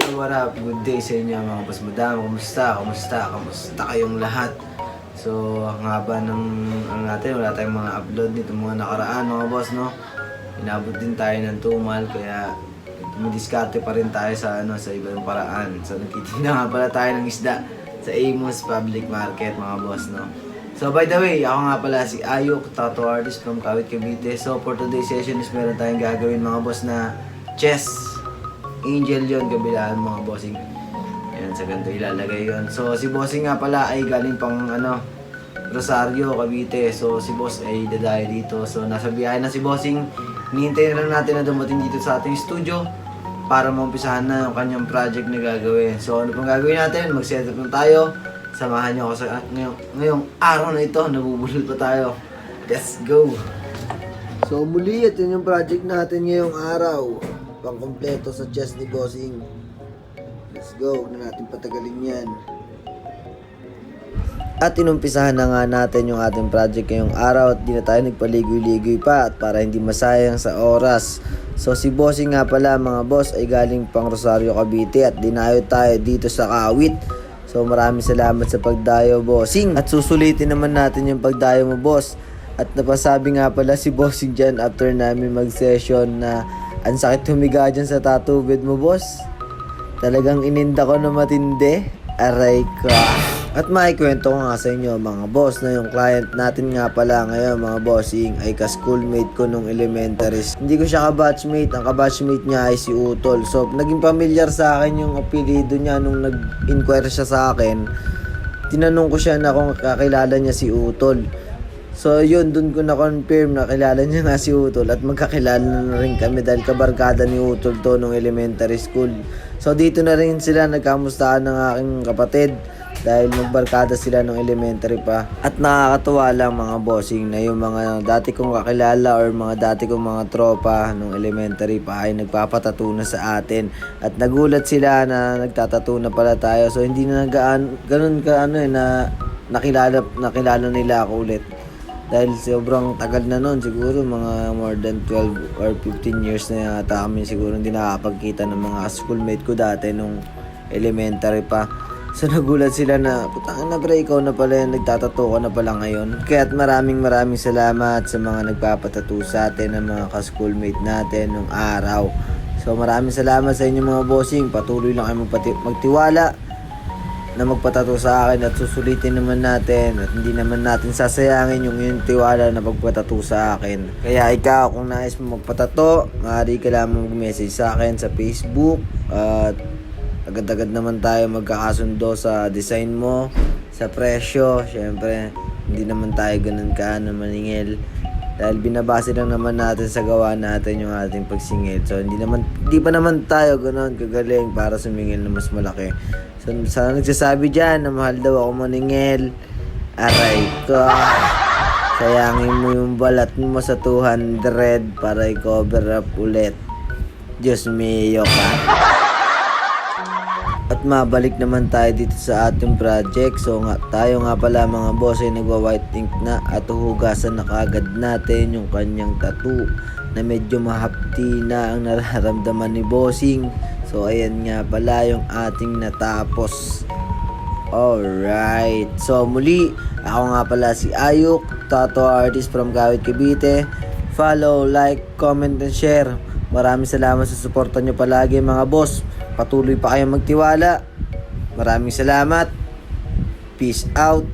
Yo, what up? Good day sa inyo mga boss madam. Kumusta? Kumusta? Kumusta kayong lahat? So, ang haba ng ano natin, wala tayong mga upload nito mga nakaraan mga boss, no? Inabot din tayo ng tumal, kaya dumidiskarte pa rin tayo sa ano sa ibang paraan. So, nagtitinda nga pala tayo ng isda sa Amos Public Market mga boss, no? So, by the way, ako nga pala si Ayok, tattoo artist from Kawit, Cavite. So, for today's session is meron tayong gagawin mga boss na chess Angel yon kabilaan mga bossing. Ayan, sa ganito ilalagay yon. So, si bossing nga pala ay galing pang ano, Rosario, Cavite. So, si boss ay dadayo dito. So, nasa biyahe na si bossing. Hinihintay na lang natin na dumating dito sa ating studio para maumpisahan na yung kanyang project na gagawin. So, ano pong gagawin natin? Mag-set up na tayo. Samahan niyo ako sa ngayong, ngayong araw na ito. Nabubulol pa tayo. Let's go! So muli, ito yung project natin ngayong araw. Pangkompleto sa chest ni Bossing. Let's go, huwag na natin patagalin yan. At inumpisahan na nga natin yung ating project ngayong araw at di na tayo nagpaligoy-ligoy pa at para hindi masayang sa oras. So si Bossing nga pala mga boss ay galing pang Rosario Cavite at dinayo tayo dito sa Kawit. So maraming salamat sa pagdayo Bossing at susulitin naman natin yung pagdayo mo boss. At napasabi nga pala si Bossing dyan after namin mag-session na ang sakit humiga dyan sa tattoo mo boss. Talagang ininda ko na matindi. Aray ka. At maikwento ko nga sa inyo mga boss na yung client natin nga pala ngayon mga bossing ay ka-schoolmate ko nung elementary. Hindi ko siya ka-batchmate. Ang ka-batchmate niya ay si Utol. So naging familiar sa akin yung apelido niya nung nag-inquire siya sa akin. Tinanong ko siya na kung kakilala niya si Utol. So yun, dun ko na-confirm na kilala niya nga si Utol at magkakilala na rin kami dahil kabarkada ni Utol to nung elementary school. So dito na rin sila nagkamustahan ng aking kapatid dahil magbarkada sila nung elementary pa. At nakakatuwa lang mga bossing na yung mga dati kong kakilala or mga dati kong mga tropa nung elementary pa ay nagpapatato na sa atin. At nagulat sila na nagtatato na pala tayo. So hindi na gaan, ganun ka ano eh, na nakilala, nakilala nila ako ulit. Dahil sobrang tagal na noon, siguro mga more than 12 or 15 years na yata kami siguro hindi nakakapagkita ng mga schoolmate ko dati nung elementary pa. So nagulat sila na, putang na pre, ikaw na pala yung nagtatato ka na pala ngayon. Kaya't maraming maraming salamat sa mga nagpapatato sa atin ng mga ka-schoolmate natin nung araw. So maraming salamat sa inyo mga bossing. Patuloy lang kayo magpati- magtiwala na magpatato sa akin at susulitin naman natin at hindi naman natin sasayangin yung yung tiwala na pagpatato sa akin. Kaya ikaw kung nais mo magpatato, maaari ka lamang mag-message sa akin sa Facebook at agad-agad naman tayo magkakasundo sa design mo, sa presyo, syempre hindi naman tayo ganun ka na maningil dahil binabase lang naman natin sa gawa natin yung ating pagsingil. So hindi naman hindi pa naman tayo ganoon kagaling para sumingil na mas malaki. So sa nagsasabi diyan na mahal daw ako maningil, aray ko. Sayangin mo yung balat mo sa 200 para i-cover up ulit. Diyos mio ka. At mabalik naman tayo dito sa ating project. So nga, tayo nga pala mga boss ay nagwa-white ink na at huhugasan na kagad natin yung kanyang tattoo na medyo mahapti na ang nararamdaman ni bossing. So ayan nga pala yung ating natapos. Alright. So muli, ako nga pala si Ayuk, tattoo artist from Kawit Cavite. Follow, like, comment, and share. Maraming salamat sa suporta nyo palagi mga boss. Patuloy pa kayong magtiwala. Maraming salamat. Peace out.